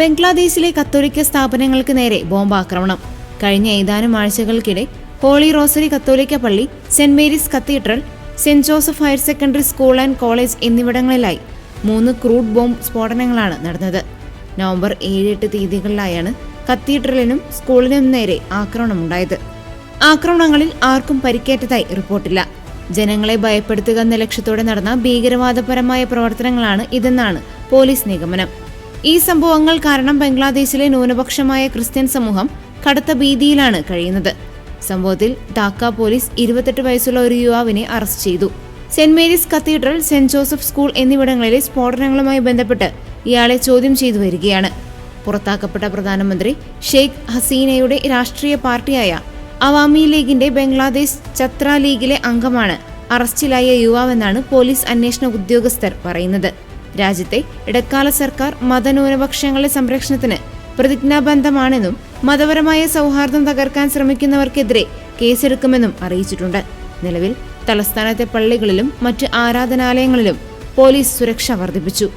ബംഗ്ലാദേശിലെ കത്തോലിക്ക സ്ഥാപനങ്ങൾക്ക് നേരെ ബോംബാക്രമണം. കഴിഞ്ഞ ഏതാനും ആഴ്ചകൾക്കിടെ ഹോളി റോസറി കത്തോലിക്ക പള്ളി Saint Mary's Cathedral Saint Joseph higher secondary school and college എന്നിവിടങ്ങളിലായി മൂന്ന് ക്രൂഡ് ബോംബ് സ്ഫോടനങ്ങളാണ് നടന്നത്. നവംബർ ഏഴ് എട്ട് തീയതികളിലായാണ് കത്തീഡ്രലിനും സ്കൂളിനും നേരെ ആക്രമണമുണ്ടായത്. ആക്രമണങ്ങളിൽ ആർക്കും പരിക്കേറ്റതായി റിപ്പോർട്ടില്ല. ജനങ്ങളെ ഭയപ്പെടുത്തുക എന്ന ലക്ഷ്യത്തോടെ നടന്ന ഭീകരവാദപരമായ പ്രവർത്തനങ്ങളാണ് ഇതെന്നാണ് പോലീസ് നിഗമനം. ഈ സംഭവങ്ങൾ കാരണം ബംഗ്ലാദേശിലെ ന്യൂനപക്ഷമായ ക്രിസ്ത്യൻ സമൂഹം കടുത്ത ഭീതിയിലാണ് കഴിയുന്നത്. സംഭവത്തിൽ ധാക്ക പോലീസ് ഇരുപത്തെട്ട് വയസ്സുള്ള ഒരു യുവാവിനെ അറസ്റ്റ് ചെയ്തു. Saint Mary's Cathedral Saint Joseph school എന്നിവിടങ്ങളിലെ സ്ഫോടനങ്ങളുമായി ബന്ധപ്പെട്ട് ഇയാളെ ചോദ്യം ചെയ്തു വരികയാണ്. പുറത്താക്കപ്പെട്ട പ്രധാനമന്ത്രി ഷെയ്ഖ് ഹസീനയുടെ രാഷ്ട്രീയ പാർട്ടിയായ അവാമി ലീഗിന്റെ ബംഗ്ലാദേശ് ചത്ര ലീഗിലെ അംഗമാണ് അറസ്റ്റിലായ യുവാവെന്നാണ് പോലീസ് അന്വേഷണ ഉദ്യോഗസ്ഥർ പറയുന്നത്. രാജ്യത്തെ ഇടക്കാല സർക്കാർ മതന്യൂനപക്ഷങ്ങളുടെ സംരക്ഷണത്തിന് പ്രതിജ്ഞാബദ്ധമാണെന്നും മതപരമായ സൗഹാർദ്ദം തകർക്കാൻ ശ്രമിക്കുന്നവർക്കെതിരെ കേസെടുക്കുമെന്നും അറിയിച്ചിട്ടുണ്ട്. നിലവിൽ തലസ്ഥാനത്തെ പള്ളികളിലും മറ്റ് ആരാധനാലയങ്ങളിലും പോലീസ് സുരക്ഷ വർദ്ധിപ്പിച്ചു.